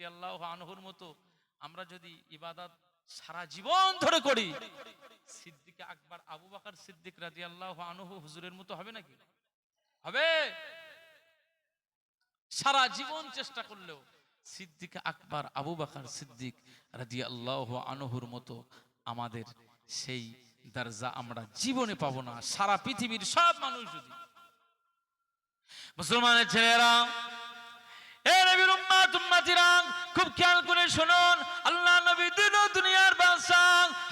আল্লাহ আনহুর মতো আমরা যদি ইবাদত সারা জীবন ধরে করি আকবর, আবু সিদ্দিক রাজি আল্লাহ আনহু হুজুরের মতো হবে নাকি? হবে। সারা জীবন চেষ্টা করলেও আকবর, আবু সিদ্দিক রাজি আল্লাহ আনহুর মতো আমাদের সেই দরজা আমরা জীবনে পাবো না। সারা পৃথিবীর সব মানুষ যদি। মুসলমানের ছেলেরা, এ উম্মাতিরা খুব খেয়াল করে শুনুন আল্লাহ নবী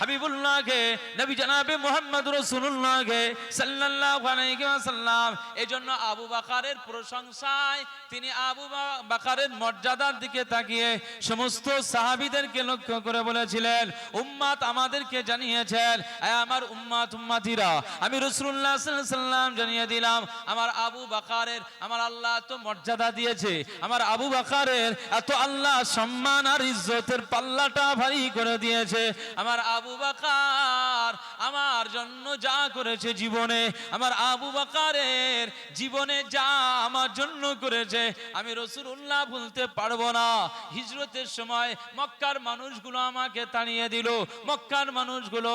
হাবিবুল্লাহকে, নবী জানাবে মুহাম্মদ রাসূলুল্লাহকে সাল্লাল্লাহু আলাইহি ওয়াসাল্লাম। এজন্য আবু বকরের প্রশংসায় তিনি আবু বাকারের মর্যাদার দিকে তাকিয়ে সমস্ত সাহাবিদেরকে লক্ষ্য করে বলেছিলেন, উম্মাত আমাদেরকে জানিয়েছেন আমার উম্মাত উম্মাতিরা, আমি রাসূলুল্লাহ সাল্লাল্লাহু আলাইহি জানিয়ে দিলাম, আমার আবু বাকারের, আমার আল্লাহ তো মর্যাদা দিয়েছে, আমার আবু বাকারের এত আল্লাহ সম্মান আর ইজ্জতের পাল্লাটা ভারী করে দিয়েছে, আমার আবু বকর আমার জন্য যা করেছে জীবনে, আমার আবু বকরের জীবনে যা আমার জন্য করেছে, আমি রসুল্লাহ ভুলতে পারব না। হিজরতের সময় মক্কার মানুষগুলো আমাকে তাড়িয়ে দিল, মক্কার মানুষগুলো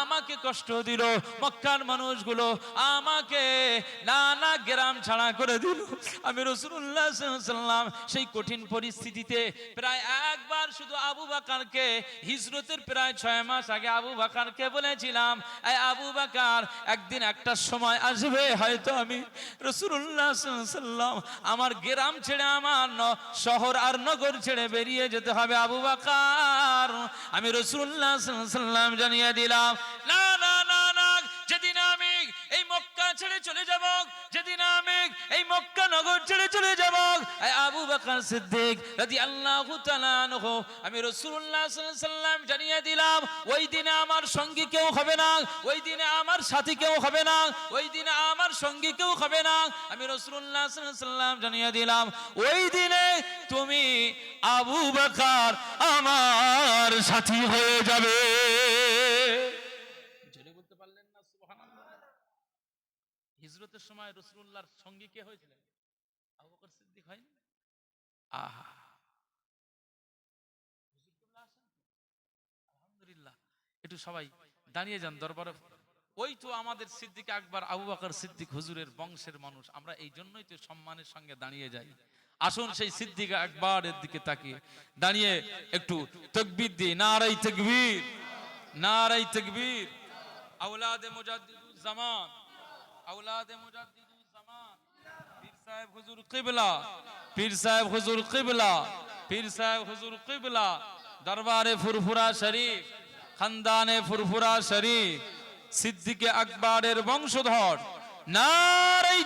আমাকে কষ্ট দিল, মক্কার মানুষগুলো আমাকে নানা গ্রাম ছাড়া করে দিল। আমি রসুল্লাহ সাল্লাম সেই কঠিন পরিস্থিতিতে প্রায় একবার শুধু আবু বাকারকে হিজরতের প্রায় ছয় মাস আগে আবু বাকারকে বলেছিলাম আবু বাকার, একদিন একটা সময় আসবে, হয়তো আমি রসুল্লাহ আমার গ্রাম ছেড়ে আমার শহর আর নগর ছেড়ে বেরিয়ে যেতে হবে আবু বাকার। আমি রসুল্লাহ সাল্লাম জানিয়ে দিলাম, না না না না, যেদিন আমি এই মক্কা ছেড়ে চলে যাব, যেদিন আমি এই মক্কা নগর ছেড়ে চলে যাব বকর সিদ্দিক রাদিয়াল্লাহু তাআলা আনহু, আমি রাসূলুল্লাহ সাল্লাল্লাহু আলাইহি সাল্লাম জানিয়ে দিলাম, ওই দিনে আমার সঙ্গী কেউ হবে না, ওই দিনে আমার সাথী কেউ হবে না, ওই দিনে আমার সঙ্গী কেউ হবে না, আমি রাসূলুল্লাহ সাল্লাল্লাহু আলাইহি সাল্লাম জানিয়ে দিলাম, ওই দিনে তুমি আবু বকর আমার সাথী হয়ে যাবে। বলতে পারলেন না, সুবহানাল্লাহ। হিজরতের সময় রসুল্লাহর সঙ্গী কে হয়েছিলেন? আবু বকর সিদ্দিক হয়নি? আলহামদুলিল্লাহ। একটু সবাই দাঁড়িয়ে যান দরবারে। ওই তো আমাদের সিদ্দিক আকবর, আবু বকর সিদ্দিক হুজুরের বংশের মানুষ। আমরা এই জন্যই তো সম্মানের সঙ্গে দাঁড়িয়ে যাই। আসুন সেই সিদ্দিক আকবরের দিকে তাকিয়ে। দাঁড়িয়ে একটু তকবীর দিয়ে নারাই তকবীর নারাই তকবীর। আওলাদে মুজাদ্দিদুজ জামান জামান পীর সাহেব হুজুর কিবলা, পীর সাহেব হুজুর কিবলা, পীর সাহেব হুজুর কিবলা, দরবারে ফুরফুরা শরীফ, খানদানে ফুরফুরা শরীফ, সিদ্দিকে আকবরের বংশধর নারাই